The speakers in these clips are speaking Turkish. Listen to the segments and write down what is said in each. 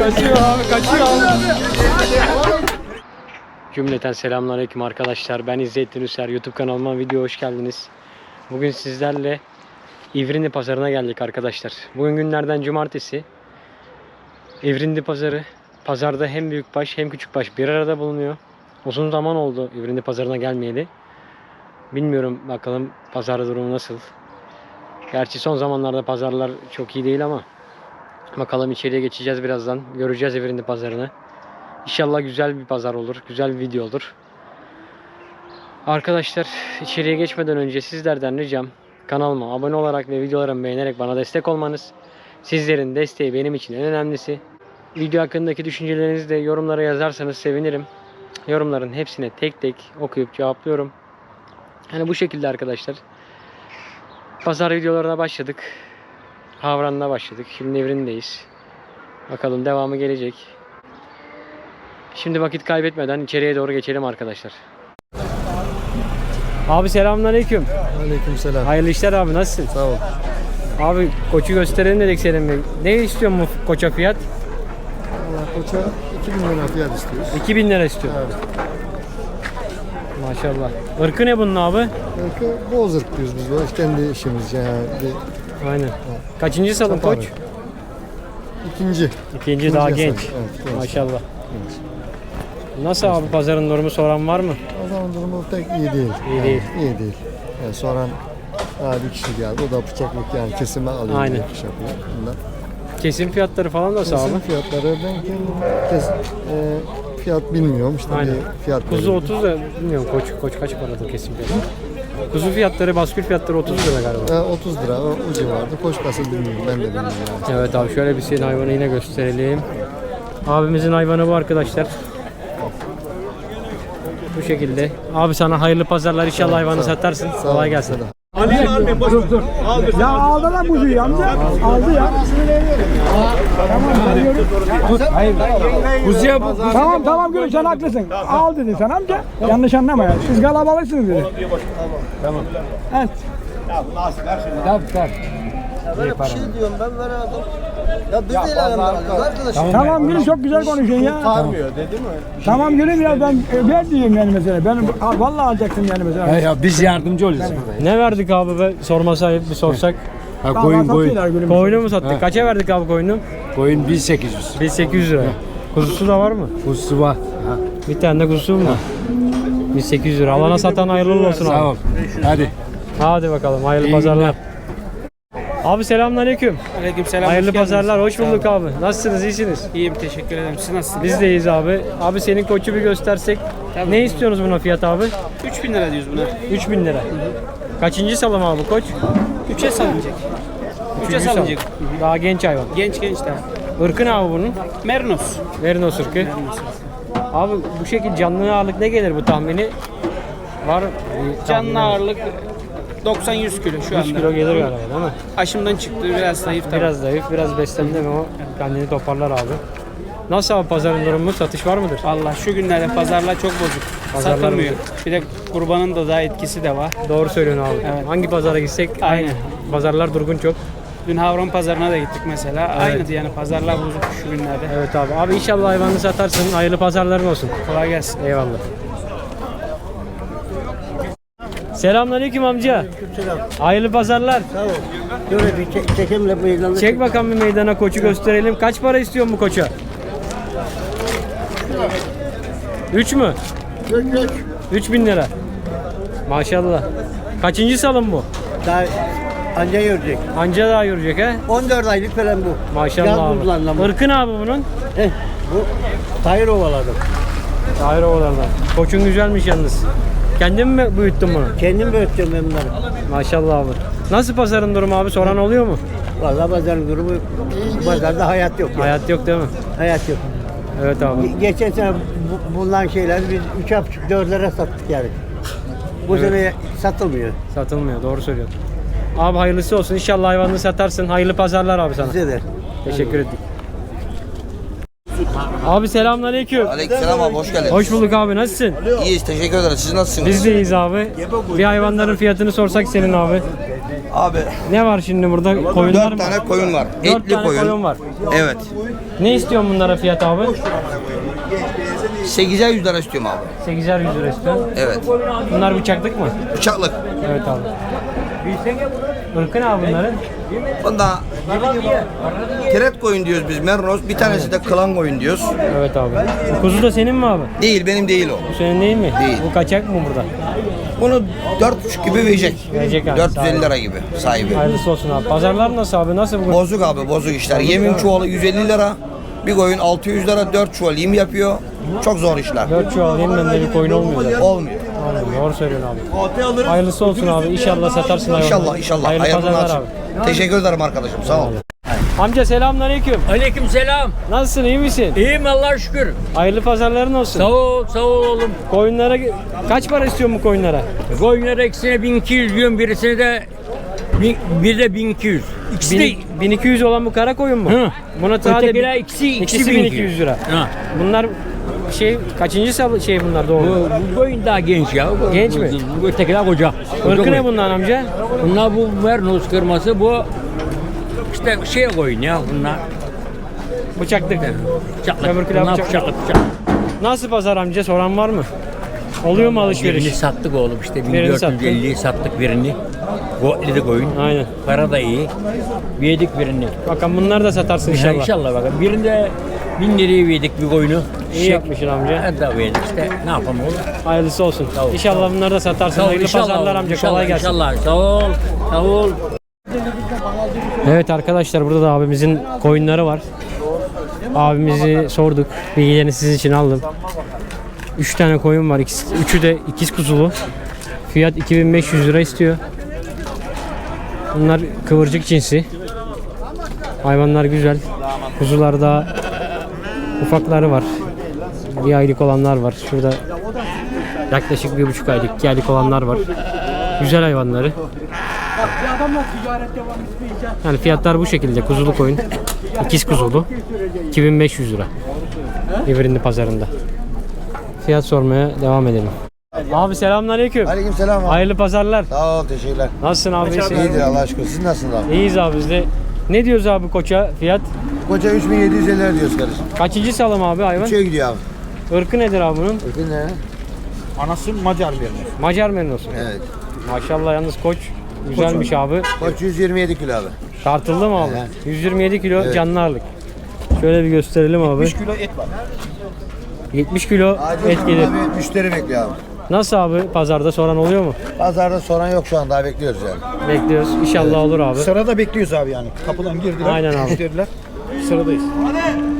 Kaçıyor abi kaçıyor abi. Cümleten selamünaleyküm arkadaşlar. Ben İzzettin Üser. YouTube kanalıma video hoş geldiniz. Bugün sizlerle İvrindi pazarına geldik arkadaşlar. Bugün günlerden cumartesi. İvrindi pazarı. Pazarda hem büyükbaş hem küçükbaş bir arada bulunuyor. Uzun zaman oldu İvrindi pazarına gelmeyeli. Bilmiyorum bakalım pazar durumu nasıl. Gerçi son zamanlarda pazarlar çok iyi değil ama bakalım içeriye geçeceğiz birazdan. Göreceğiz İvrindi pazarını. İnşallah güzel bir pazar olur. Güzel bir video olur. Arkadaşlar içeriye geçmeden önce sizlerden ricam kanalıma abone olarak ve videolarımı beğenerek bana destek olmanız. Sizlerin desteği benim için en önemlisi. Video hakkındaki düşüncelerinizi de yorumlara yazarsanız sevinirim. Yorumların hepsine tek tek okuyup cevaplıyorum. Hani bu şekilde arkadaşlar. Pazar videolarına başladık. Havran'la başladık. Şimdi evrindeyiz. Bakalım devamı gelecek. Şimdi vakit kaybetmeden içeriye doğru geçelim arkadaşlar. Abi selamünaleyküm. Aleykümselam. Hayırlı işler abi nasılsın? Sağ ol. Abi koçu gösterelim dedik senin bir. Ne istiyorsun bu koça fiyat? Allah koça 2000 lira fiyat istiyoruz. 2000 lira istiyor. Evet. Maşallah. Irkı ne bunun abi? Belki bozırk diyoruz biz. bu. Kendi işimiz yani. Aynen. Kaçıncı salın Saparı. koç? ikinci. İkinci daha İkinci genç. yasal. Evet, genç. Maşallah. Nasıl abi pazarın durumu soran var mı? Zaman durumu pek iyi değil. İyi Yani değil. İyi değil. Yani soran ha, bir kişi geldi. O da bıçaklık yani kesime alıyor. Aynen. Bir kişi yapıyor. Bunlar. Kesim fiyatları falan nasıl abi? Kesim fiyatları ben kendim kes, e, fiyat bilmiyorum. İşte Aynen. bir fiyat Kuzu veriyorum. 30 da bilmiyorum koç koç kaç paradır kesim fiyatı? Kuzu fiyatları, baskül fiyatları 30 lira galiba. Ha, 30 lira o, o civarda. Koç nasıl bilmiyorum. Ben de bilmiyorum. Yani. Evet abi şöyle bir senin hayvanı yine gösterelim. Abimizin hayvanı bu arkadaşlar. Bu şekilde. Abi sana hayırlı pazarlar inşallah hayvanı satarsın. Sağ ol. Kolay gelsin. Ya aldı lan kuzuyu amca. Aldı ya. Kuzuya bu. Tamam tamam gülüm sen haklısın. Al dedin sen amca. Yanlış anlama ya. Siz kalabalıksınız dedi. Tamam. Evet. Bir şey diyorum ben ver adam. Ya biz de ilerlem arkadaşım. Tamam gülüm çok güzel konuşuyorsun ya. Sarmıyor dedi mi? Tamam gülüm ya ben e, ver diyeyim yani mesela. Ben al, vallahi alacaksın yani mesela. Ya biz yardımcı oluyoruz burada. Ne verdik abi be? Sorma ayıp bir sorsak. Ha, Tamam, koyun koyun. satıyorlar gülüm. Koyunu mu sattık? Kaça verdik abi koyunu? Koyun 1800. 1800 lira. Kuzusu da var mı? Kuzusu var. Bir tane de kuzusu mu var? 1800 lira. Alana satan hayırlı olsun Sağ abi. ol. Hadi. Hadi bakalım hayırlı İyi pazarlar. Abi selamünaleyküm. Aleykümselam. Hayırlı hoş pazarlar. Hoş bulduk abi. Nasılsınız? iyisiniz? İyiyim teşekkür ederim. Siz nasılsınız? Biz de iyiyiz abi. Abi senin koçu bir göstersek. Tabii. Ne istiyorsunuz buna fiyat abi? 3000 lira diyoruz buna. 3000 lira. Kaçıncı salım abi koç? 3'e salınacak. 3'e Üçüncü salınacak. Daha genç hayvan. Genç genç daha. Irkı ne abi bunun? Merinos. Merinos ırkı. Abi bu şekil canlı ağırlık ne gelir bu tahmini? Var tahmini Canlı ağırlık 90-100 kilo şu 100 anda. kilo gelir galiba değil mi? Aşımdan çıktı biraz zayıf tabii. Biraz zayıf, biraz beslendi mi o kendini toparlar abi. Nasıl abi pazarın durumu? Satış var mıdır? Valla şu günlerde pazarlar çok bozuk. Pazarlar Satılmıyor. Bir de kurbanın da daha etkisi de var. Doğru söylüyorsun abi. Evet. Hangi pazara gitsek aynı. Pazarlar durgun çok. Dün Havran pazarına da gittik mesela. Aynıydı yani pazarlar bozuk şu günlerde. Evet abi. Abi inşallah hayvanını satarsın. Hayırlı pazarların olsun. Kolay gelsin. Eyvallah. Selamünaleyküm amca. Hayırlı pazarlar. Böyle bir çek, çekimle meydanda. Çek bakalım bir meydana koçu gösterelim. Kaç para istiyorsun bu koça? 3 mü? 3000 lira. Maşallah. Kaçıncı salım bu? Daha anca görecek. Anca daha yürüyecek he? 14 aylık falan bu. Maşallah Yaz abi. bu. Irkı ne abi bunun? Heh, bu Tahir ovaladım. Tahir ovalardan. Koçun güzelmiş yalnız. Kendin mi büyüttün bunu? Kendim büyüteceğim ben bunları. Maşallah abi. Nasıl pazarın durumu abi? Soran oluyor mu? Valla pazarın durumu, pazarda hayat yok. ya. Hayat yok değil mi? Hayat yok. Evet abi. Ge- Geçen sene bu, bulunan şeyler biz 3,5 4 lira sattık yani. Bu sene satılmıyor. Satılmıyor. Doğru söylüyorsun. Abi hayırlısı olsun. İnşallah hayvanını satarsın. Hayırlı pazarlar abi sana. Size de. Teşekkür ettik. Abi selamünaleyküm. Aleykümselam abi hoş geldin. Hoş bulduk abi nasılsın? İyiyiz teşekkür ederiz. Siz nasılsınız? Biz de iyiyiz abi. Bir hayvanların fiyatını sorsak senin abi. Abi Ne var şimdi burada? Koyunlar 4 mı? tane koyun var. Dört Etli tane koyun. koyun var. Evet. Ne istiyorsun bunlara fiyat abi? 8'er 100 lira istiyorum abi. 8'er 100 lira istiyorsun. Evet. Bunlar bıçaklık mı? Bıçaklık. Evet abi. Irkı ne abi bunların? Bunda teret koyun diyoruz biz Mernos. Bir tanesi de klan koyun diyoruz. Evet abi. Bu kuzu da senin mi abi? Değil benim değil o. Bu senin değil mi? Değil. Bu kaçak mı burada? Bunu 4,5 gibi verecek. Verecek abi, 450 lira gibi sahibi. Hayırlısı olsun abi. Pazarlar nasıl abi? Nasıl bu? Bozuk abi bozuk işler. Yemin çuvalı 150 lira. Bir koyun 600 lira 4 çuval yem yapıyor. Çok zor işler. 4 çuval yemle de bir koyun olmuyor zaten. Olmuyor. Olmuyor. Doğru söylüyorsun abi. Hayırlısı olsun abi. İnşallah satarsın hayvanları. İnşallah inşallah. Hayırlı Hayırlı pazarlar abi. Teşekkür ederim arkadaşım. Sağ ol. Amca selamünaleyküm. Aleyküm selam. Nasılsın? iyi misin? İyiyim Allah'a şükür. Hayırlı pazarların olsun. Sağ ol, sağ ol oğlum. Koyunlara kaç para istiyorsun bu koyunlara? Koyunlar ikisine 1200 diyorum, birisine de bin, bir de 1200. İkisi de Bin- 1200 olan bu kara koyun mu? Hı. Buna sade Ötekiler ikisi, ikisi, ikisi 1200 lira. Ha. Bunlar şey kaçıncı şey bunlar doğru? Bu, bu koyun daha genç ya. Bu- Genç bu- mi? Bu ötekiler koca. Koca Irkı ne bunlar amca? Bunlar bu mernos kırması bu işte şey koyun ya bunlar. Bıçaklık. Bıçaklık. Öbürküler Bunlar bıçak- bıçaklık. bıçak. Nasıl pazar amca soran var mı? Oluyor mu Birini alışveriş? sattık oğlum işte Birini sattın. 1450'yi sattık birini. Goatli de koyun. Aynen. Para da iyi. Yedik birini. Bakalım bunları da satarsın İnşallah. inşallah. Bakın. Birinde bin liraya verdik bir koyunu. İyi yapmışsın amca. Ben de verdik işte. Ne yapalım oğlum? Hayırlısı olsun. ol. İnşallah bunları da satarsın. Sağ ol, Hayırlı inşallah pazarlar amca. inşallah, Kolay gelsin. İnşallah. Sağ ol. Sağ ol. Evet arkadaşlar burada da abimizin koyunları var. Abimizi sorduk. Bilgilerini sizin için aldım. 3 tane koyun var. İkisi, üçü de ikiz kuzulu. Fiyat 2500 lira istiyor. Bunlar kıvırcık cinsi. Hayvanlar güzel. Kuzularda ufakları var. Bir aylık olanlar var. Şurada yaklaşık bir buçuk aylık, iki aylık olanlar var. Güzel hayvanları. Yani fiyatlar bu şekilde. Kuzulu koyun. ikiz kuzulu. 2500 lira. İvrinli pazarında. Fiyat sormaya devam edelim. Abi selamünaleyküm. Aleykümselam abi. Hayırlı pazarlar. Sağ ol teşekkürler. Nasılsın abi? İyisin? İyidir Allah aşkına. Siz nasılsınız abi? İyiyiz abi biz de. Ne diyoruz abi koça fiyat? Koca 3750 lira diyoruz kardeşim. Kaçıncı salım abi hayvan? Üçe gidiyor abi. Irkı nedir abi bunun? Bakın ne? Anası Macar bir Macar merinosu. Evet. Maşallah yalnız koç güzelmiş abi. Koç 127 kilo abi. Tartıldı mı abi? Evet. 127 kilo Evet. canlı ağırlık. Şöyle bir gösterelim abi. 3 kilo et var. 70 kilo Acil et gelir. abi müşteri bekliyor abi. Nasıl abi pazarda soran oluyor mu? Pazarda soran yok şu an daha bekliyoruz yani. Bekliyoruz. İnşallah olur abi. Sırada bekliyoruz abi yani. Kapıdan girdiler. Aynen abi. Müşteriler. Sıradayız.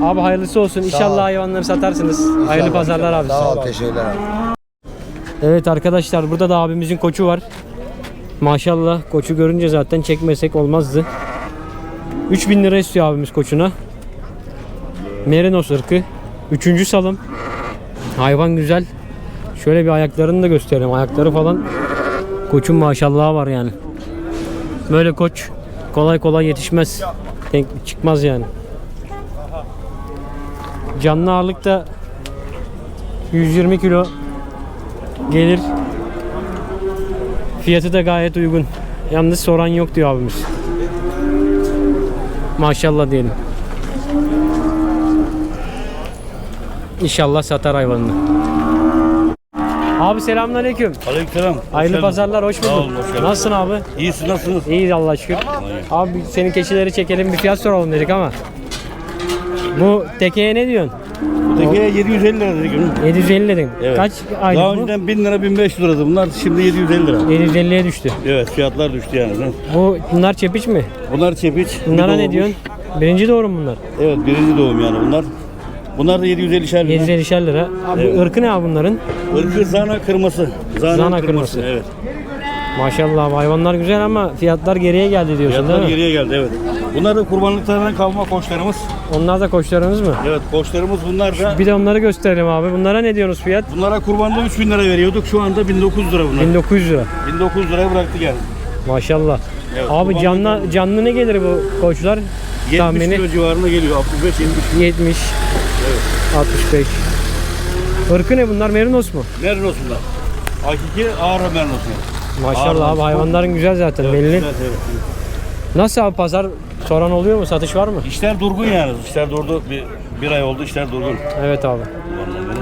Abi hayırlısı olsun. İnşallah ol. hayvanları satarsınız. Hayırlı İnşallah. pazarlar abi. Sağ ol teşekkürler abi. Evet arkadaşlar burada da abimizin koçu var. Maşallah koçu görünce zaten çekmesek olmazdı. 3000 lira istiyor abimiz koçuna. Merinos ırkı. Üçüncü salım. Hayvan güzel. Şöyle bir ayaklarını da gösterelim. Ayakları falan koçun maşallahı var yani. Böyle koç kolay kolay yetişmez. Denk çıkmaz yani. Canlı ağırlık da 120 kilo gelir. Fiyatı da gayet uygun. Yalnız soran yok diyor abimiz. Maşallah diyelim. İnşallah satar hayvanını. Abi selamünaleyküm. Aleykümselam. Hayırlı pazarlar, hoş bulduk. olun, hoş geldin. Nasılsın abi? İyisin nasılsınız? İyiyiz Allah'a şükür. Abi senin keçileri çekelim bir fiyat soralım dedik ama. Bu tekeye ne diyorsun? Ötekiye 750 lira dedik. 750 dedin. Evet. Kaç Daha aylık bu? önceden 1000 lira 1500 liraydı. Bunlar şimdi 750 lira. 750'ye düştü. Evet fiyatlar düştü yani. Bu bunlar çepiç mi? Bunlar çepiç. bir Bunlara ne diyorsun? Birinci doğru mu bunlar? Evet birinci doğum yani bunlar. Bunlar da 750 şer lira. 750'şer lira. Abi Evet. ırkı ne abi bunların? Irkı zana kırması. Zana, Zana kırması. kırması. Evet. Maşallah abi hayvanlar güzel ama fiyatlar geriye geldi diyorsun Fiyatlar değil mi? geriye geldi evet. Bunlar da kurbanlıklardan kalma koçlarımız. Onlar da koçlarınız mı? Evet koçlarımız bunlar da. Bir de onları gösterelim abi. Bunlara ne diyorsunuz fiyat? Bunlara kurbanda 3000 lira veriyorduk. Şu anda 1900 lira bunlar. 1900 lira. 1900 liraya bıraktık yani. Maşallah. Evet, abi canlı canlı ne gelir bu koçlar? 70 Tahmini kilo civarında geliyor. 65-70 70. 65. Irkı ne bunlar? Merinos mu? Merinos bunlar. Hakiki ağır merinos. Maşallah abi hayvanların güzel zaten belli. Nasıl abi pazar soran oluyor mu? Satış var mı? İşler durgun yani. İşler durdu. Bir, bir ay oldu işler durgun. Evet abi.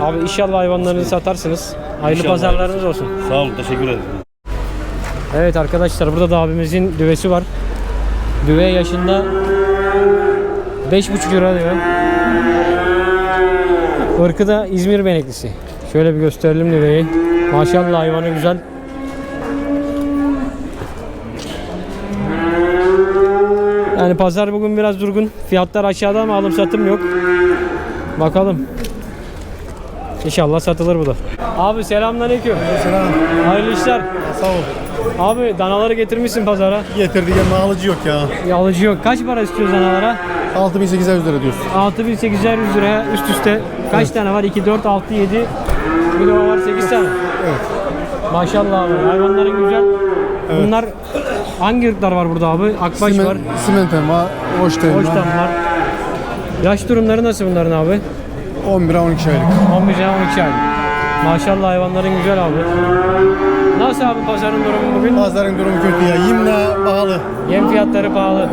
Abi inşallah hayvanlarınızı satarsınız. Hayırlı İnşallah. pazarlarınız olsun. Sağ olun teşekkür ederim. Evet arkadaşlar burada da abimizin düvesi var. Düve yaşında 5,5 lira diyor. Irkı da İzmir beneklisi. Şöyle bir gösterelim düveyi. Maşallah hayvanı güzel. Yani pazar bugün biraz durgun. Fiyatlar aşağıda ama alım satım yok. Bakalım. İnşallah satılır bu da. Abi selamünaleyküm. Selam. Hayırlı işler. Sağ ol. Abi danaları getirmişsin pazara. Getirdik ama alıcı yok ya. Ya alıcı yok. Kaç para istiyoruz danalara? 6800 lira diyorsun. 6800 liraya üst üste. Kaç tane var? 2, 4, 6, 7. Bir de var 8 tane. Evet. Maşallah abi. Hayvanların güzel. Bunlar hangi ırklar var burada abi? Akbaş Simen, var. Simenten var. Hoşten var. var. Yaş durumları nasıl bunların abi? 11 12 aylık. 11 ile 12 aylık. Maşallah hayvanların güzel abi. Nasıl abi pazarın durumu bugün? Pazarın durumu kötü ya. Yemle pahalı. Yem fiyatları pahalı.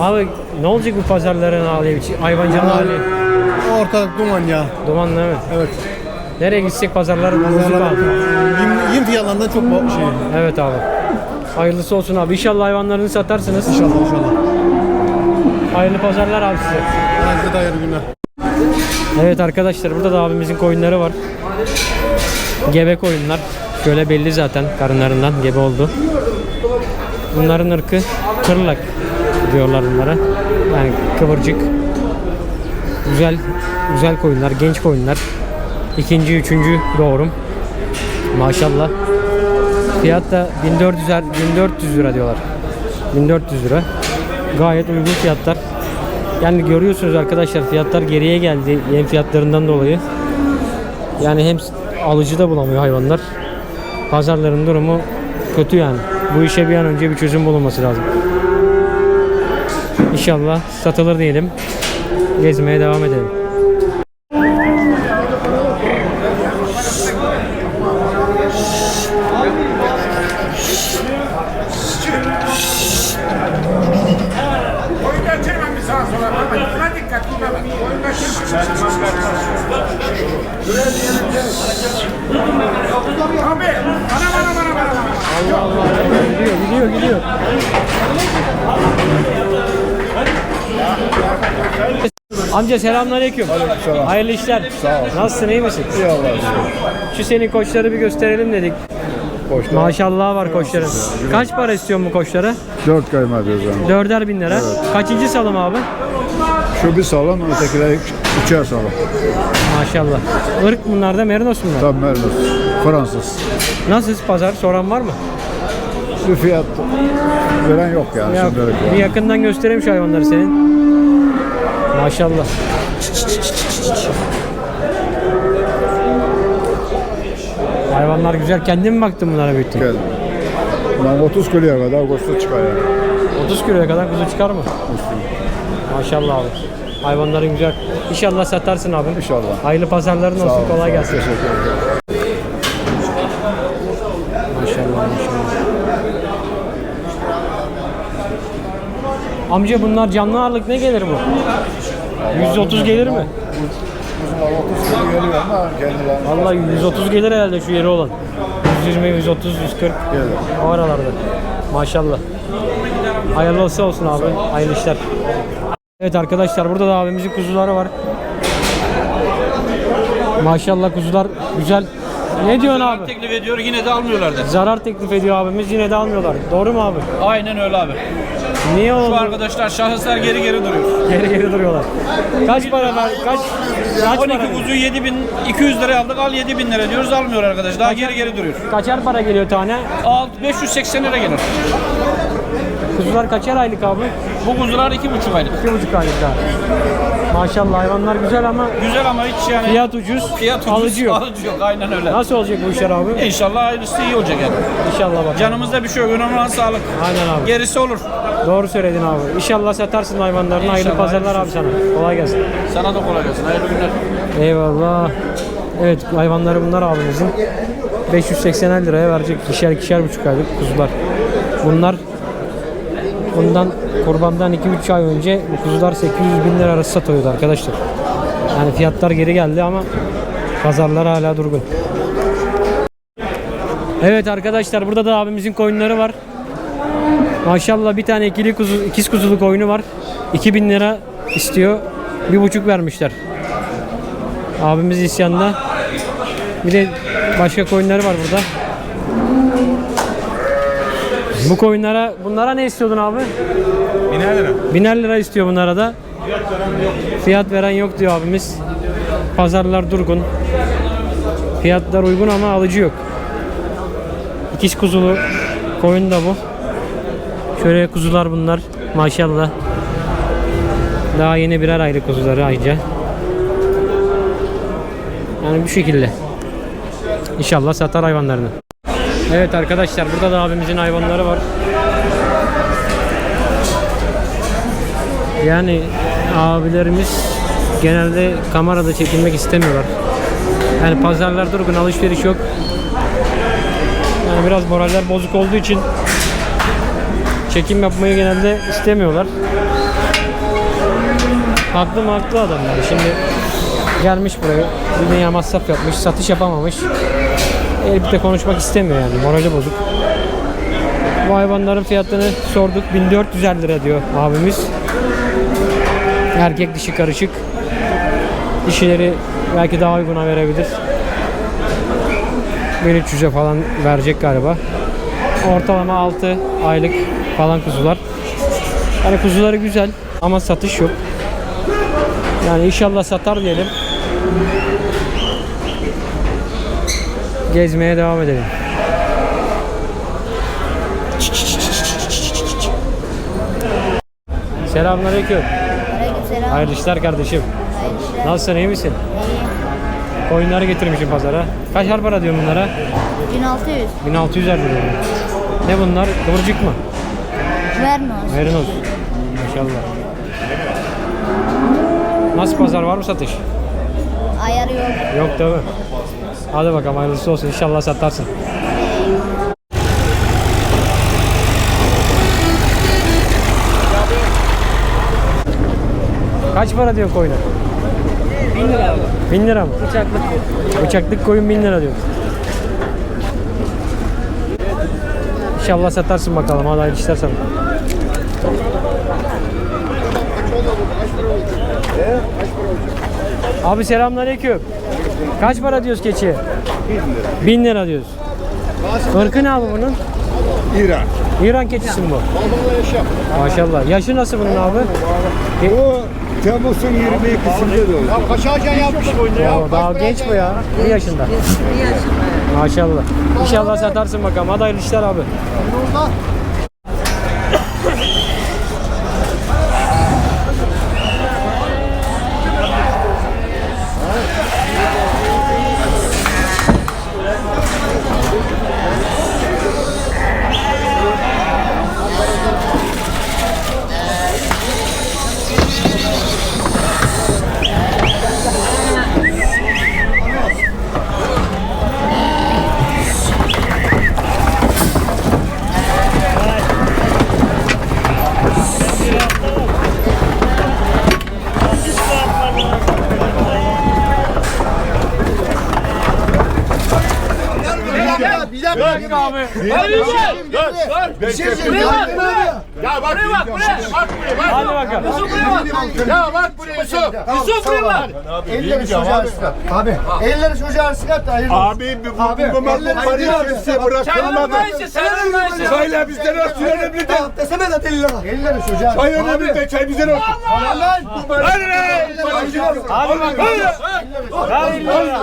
Abi ne olacak bu pazarların hali, hayvancılığın hali? Ortalık duman ya. Duman değil mi? Evet. Nereye gitsek pazarlar bozuk abi. yem, yem fiyatlarından çok şey. Evet abi. Hayırlısı olsun abi. İnşallah hayvanlarını satarsınız. İnşallah inşallah. Hayırlı pazarlar abi size. Hadi de hayırlı günler. Evet arkadaşlar burada da abimizin koyunları var. Gebe koyunlar. Şöyle belli zaten karınlarından gebe oldu. Bunların ırkı kırlak diyorlar bunlara. Yani kıvırcık. Güzel güzel koyunlar, genç koyunlar. İkinci, üçüncü doğurum. Maşallah. Fiyat da 1400 er- 1400 lira diyorlar. 1400 lira. Gayet uygun fiyatlar. Yani görüyorsunuz arkadaşlar fiyatlar geriye geldi yem fiyatlarından dolayı. Yani hem alıcı da bulamıyor hayvanlar. Pazarların durumu kötü yani. Bu işe bir an önce bir çözüm bulunması lazım. İnşallah satılır diyelim. Gezmeye devam edelim. Gidiyor, gidiyor, gidiyor. Amca selamünaleyküm. Hayırlı işler. Sağ ol. Nasılsın, iyi misin? İyi Şu senin koçları bir gösterelim dedik. Maşallah var koçların. Kaç para istiyorsun bu koçlara? 4 kayma diyoruz yani. Dörder bin lira. Kaçıncı salım abi? Şu bir salon, ötekiler üçer salon. Maşallah. Irk bunlar da merinos bunlar. Tam Merlos. Fransız. Nasıl pazar? Soran var mı? Bir fiyat veren yok yani Ya, şimdilik. bir Yani. yakından göstereyim şu hayvanları senin. Maşallah. Hayvanlar güzel. Kendin mi baktın bunlara büyüttün? Gel. Lan 30 kiloya kadar koştu çıkar yani. 30 kiloya kadar kuzu çıkar mı? Maşallah abi. Hayvanların güzel. İnşallah satarsın abi. İnşallah. Hayırlı pazarların olsun. Sağ ol, Kolay sağ gelsin. Teşekkür ederim. Maşallah maşallah. Amca bunlar canlı ağırlık ne gelir bu? 130 gelir mi? Bunlar 30 kilo geliyor ama kendilerine Vallahi 130 gelir herhalde şu yeri olan. 120, 130, 140 gelir. o aralarda. Maşallah. Hayırlı olsun olsun abi. Hayırlı işler. Evet arkadaşlar burada da abimizin kuzuları var. Maşallah kuzular güzel. Ne diyorsun abi? teklif ediyor yine de almıyorlar da. Zarar teklif ediyor abimiz yine de almıyorlar. Doğru mu abi? Aynen öyle abi. Niye oldu? arkadaşlar şahıslar geri geri duruyor. Geri geri duruyorlar. Kaç para ver? Kaç? Kaç 12 para? kuzu 7200 liraya aldık al 7000 lira diyoruz almıyor arkadaş. Daha geri geri duruyor. Kaçar para geliyor tane? Alt 580 lira gelir. Kuzular kaçar aylık abi? Bu kuzular iki buçuk aylık. İki buçuk aylık daha. Maşallah hayvanlar güzel ama Güzel ama hiç yani fiyat ucuz, fiyat ucuz, alıcı yok. Alıcı yok aynen öyle. Nasıl olacak bu işler abi? İnşallah hayırlısı iyi olacak yani. İnşallah bakalım. Canımızda bir şey yok. Önemli olan sağlık. Aynen abi. Gerisi olur. Doğru söyledin abi. İnşallah satarsın hayvanlarını. Hayırlı İnşallah, pazarlar abi sana. Kolay gelsin. Sana da kolay gelsin. Hayırlı günler. Eyvallah. Evet hayvanları bunlar abimizin. 580 liraya verecek. İkişer ikişer buçuk aylık kuzular. Bunlar bundan kurbandan 2-3 ay önce bu kuzular 800 bin lira arası satıyordu arkadaşlar. Yani fiyatlar geri geldi ama pazarlar hala durgun. Evet arkadaşlar burada da abimizin koyunları var. Maşallah bir tane ikili kuzu, ikiz kuzulu koyunu var. 2000 lira istiyor. Bir buçuk vermişler. Abimiz isyanda. Bir de başka koyunları var burada. Bu koyunlara, bunlara ne istiyordun abi? Biner lira. Biner lira istiyor bunlara da. Fiyat veren yok diyor abimiz. Pazarlar durgun. Fiyatlar uygun ama alıcı yok. İkiz kuzulu koyun da bu. Şöyle kuzular bunlar. Maşallah. Daha yeni birer ayrı kuzuları ayrıca. Yani bu şekilde. İnşallah satar hayvanlarını. Evet arkadaşlar burada da abimizin hayvanları var. Yani abilerimiz genelde kamerada çekilmek istemiyorlar. Yani pazarlar durgun, alışveriş yok. Yani biraz moraller bozuk olduğu için çekim yapmayı genelde istemiyorlar. Haklı mı haklı adamlar. Şimdi gelmiş buraya bir dünya masraf yapmış, satış yapamamış. Elbette konuşmak istemiyor yani. Morali bozuk. Bu hayvanların fiyatını sorduk. 1450 lira diyor abimiz. Erkek dişi karışık. Dişileri belki daha uyguna verebilir. 1300'e falan verecek galiba. Ortalama 6 aylık falan kuzular. Yani kuzuları güzel ama satış yok. Yani inşallah satar diyelim. Gezmeye devam edelim. Selamünaleyküm. Aleykümselam. Hayırlı işler kardeşim. Hayırlı işler. Nasılsın iyi misin? Koyunları getirmişim pazara. Kaç para diyorsun bunlara? 1600. 1600 lira diyorum. Ne bunlar? Kıvırcık mı? Vernos. Verin olsun. Maşallah. Nasıl pazar var mı satış? Ayarı yok. Yok değil mi? Hadi bakalım hayırlısı olsun. İnşallah satarsın. Kaç para diyor koyuna? 1000 lira abi. 1000 lira mı? Bıçaklık. Bıçaklık koyun 1000 lira diyor. İnşallah satarsın bakalım. Hadi hayırlı işler sana. Abi selamünaleyküm. Kaç para diyoruz keçiye? 1000 lira diyoruz. Irkı ne abi bunun? İran. İran keçisi mi bu? Maşallah. Yaşı nasıl bunun abi? Bu Temmuz'un 22'sinde doğdu. Ya kaç ağacan yapmış Oo, daha genç bu ya. Bir yaşında. Maşallah. İnşallah satarsın bakalım. Hadi hayırlı işler abi. Ya Hadi bakalım. Yusuf buraya bak. Ya bak buraya Yusuf. Yusuf buraya bak. Elleri çocuğa sıkat. Abi. Elleri çocuğa sıkat da hayırlı. Abi bu bu bu parayı kimse bırakılmadı. Çayla bizden olsun önemli de. Desene de deli lira. Elleri çocuğa. Çay önemli de çay bizden olsun. Hadi be. Hadi bakalım. Ver 50 lira.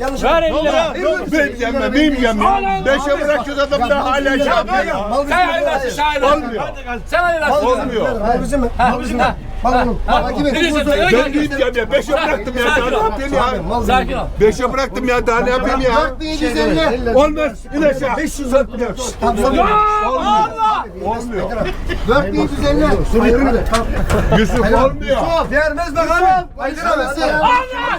Yanlış. Ver 50 lira. Benim yemme, benim yemme. Beşe bırakıyoruz adam da hala şey yapıyor. Mal bizim. Olmuyor. Olmuyor. Mal bizim mi? Mal bizim mi? Mal onun. Takip et. Yemme. Beşe bıraktım ya. Daha ne yapayım ya? Mal bizim. Beşe bıraktım ya. Daha ne yapayım ya? 4750. Olmaz. İn aşağı. 500 lira. Tamam sonra. Olmuyor. 4750. Hayırlı de. Yusuf olmuyor. Vermez bakalım. Hayırlı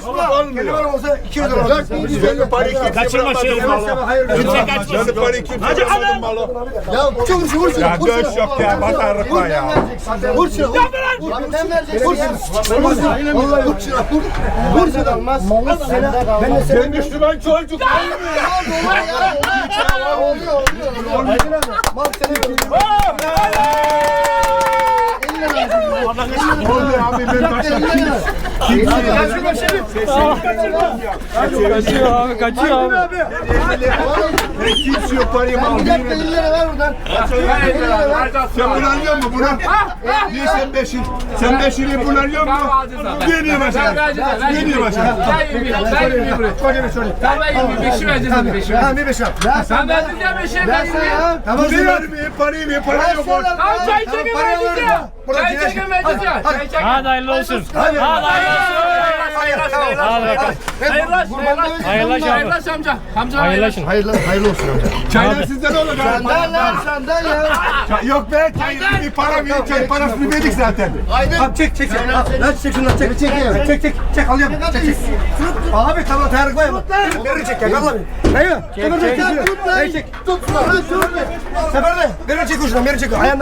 Allah. Olmuyor. olsa 200 lira. 4750 parayı kimse bırakmadı malı. Ben parayı kimse bırakmadı malı. Ya çok vur vur Ya döş yok ya. Batarlık ya. Vur şunu. Vur. Abi sen vereceksin. Vur şunu. Vur şunu. Vallahi vur şunu. Vur. Vur şunu. Olmaz. Ben de Sen Müslüman çocuk. Oluyor oluyor. Oluyor. Mal senin. Oluyor abi ben başka Kaçıyor abi kaçıyor abi. Ben kimse yok parayı mal. Bir dakika 50 lira ver buradan. Sen bunu alıyor musun bunu? Niye sen beşin? Sen beşini bunu alıyor musun? Geliyor başa. Geliyor başa. Ha bir beş yap. Ver sen ver. Ver sen ya. Tamam Bu sen ver. vermiyor parayı mı? Para yok. orada. Çay çekin vereceğim. Çay çekin vereceğim. Hadi hayırlı olsun. Hadi hayırlı olsun. Hadi bakalım. Hayırlaş abi. Hayırlaşın. Hayırlı, hayırlı olsun amca. Çaylar sizden olur. Senden lan senden ya. Çay- Yok be çay bir para verin çay parasını verdik zaten. Abi çek çek çek. Lan çek şundan çek. Çek çek çek. Çek alıyorum. Çek çek. Abi tamam Tarık Bey. Beni çek ya. Allah Hayır. De çek. Hayır çek. Tut. Sefer de. Beni çek ucundan. Beni çek. Kafaya.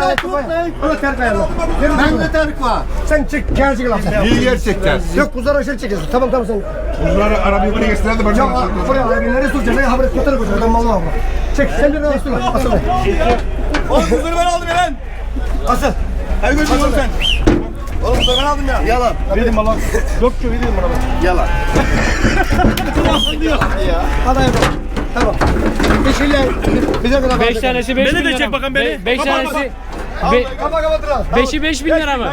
O da Tarık ayağını. Ben de Tarık var. Sen çek. Gel çek lan sen. İyi gerçekten. Yok kuzlar aşağı çekiyorsun. Tamam tamam sen. Bunları arabayı buraya getirdi Ya bana. buraya abi nereye suracaksın? Ne haberi tutarım koşuyor. Adam malına abla. Çek sen bir asıl. Asıl. Oğlum kızını ben aldım ya. Asıl. Hadi götür oğlum sen. Oğlum kızını ben aldım ya. Yalan. Verdim bana. Yok ki verdim bana. Yalan. Hadi ayıp. Tamam. Beşiyle bize kadar 5 tanesi 5 bin lira. Beni de çek bakın beni. 5 tanesi. Be, Kapa kapatır al. 5'i 5 bin lira mı?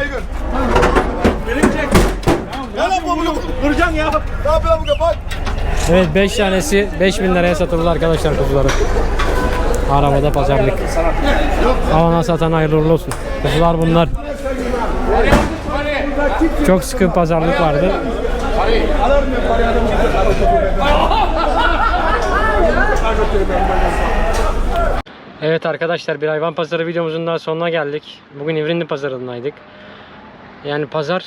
Yalan bu bunu kıracaksın ya. Ne yapıyor bu kapat? Evet 5 tanesi 5 bin liraya satıldı arkadaşlar kuzuları. Arabada pazarlık. Alana satan hayırlı olsun. Kuzular bunlar. Çok sıkı pazarlık vardı. Evet arkadaşlar bir hayvan pazarı videomuzun daha sonuna geldik. Bugün İvrinli pazarındaydık. Yani pazar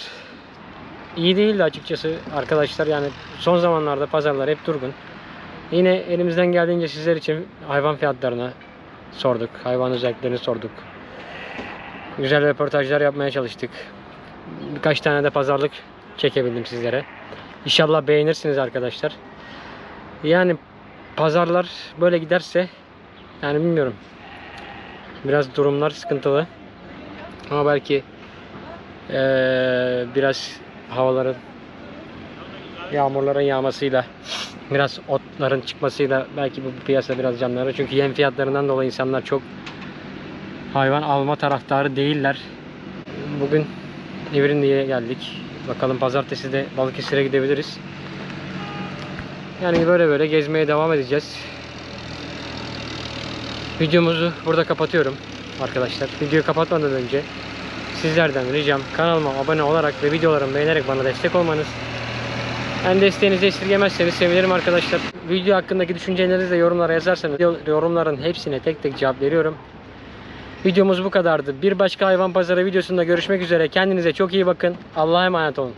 iyi değildi açıkçası arkadaşlar. Yani son zamanlarda pazarlar hep durgun. Yine elimizden geldiğince sizler için hayvan fiyatlarını sorduk. Hayvan özelliklerini sorduk. Güzel röportajlar yapmaya çalıştık. Birkaç tane de pazarlık çekebildim sizlere. İnşallah beğenirsiniz arkadaşlar. Yani pazarlar böyle giderse yani bilmiyorum. Biraz durumlar sıkıntılı. Ama belki eee, biraz havaların yağmurların yağmasıyla biraz otların çıkmasıyla belki bu piyasa biraz canlanır. Çünkü yem fiyatlarından dolayı insanlar çok hayvan alma taraftarı değiller. Bugün İvrindi'ye geldik. Bakalım pazartesi de Balıkesir'e gidebiliriz. Yani böyle böyle gezmeye devam edeceğiz. Videomuzu burada kapatıyorum arkadaşlar. Videoyu kapatmadan önce sizlerden ricam kanalıma abone olarak ve videolarımı beğenerek bana destek olmanız. Yani desteğinizi esirgemezseniz sevinirim arkadaşlar. Video hakkındaki düşüncelerinizi de yorumlara yazarsanız yorumların hepsine tek tek cevap veriyorum. Videomuz bu kadardı. Bir başka hayvan pazarı videosunda görüşmek üzere. Kendinize çok iyi bakın. Allah'a emanet olun.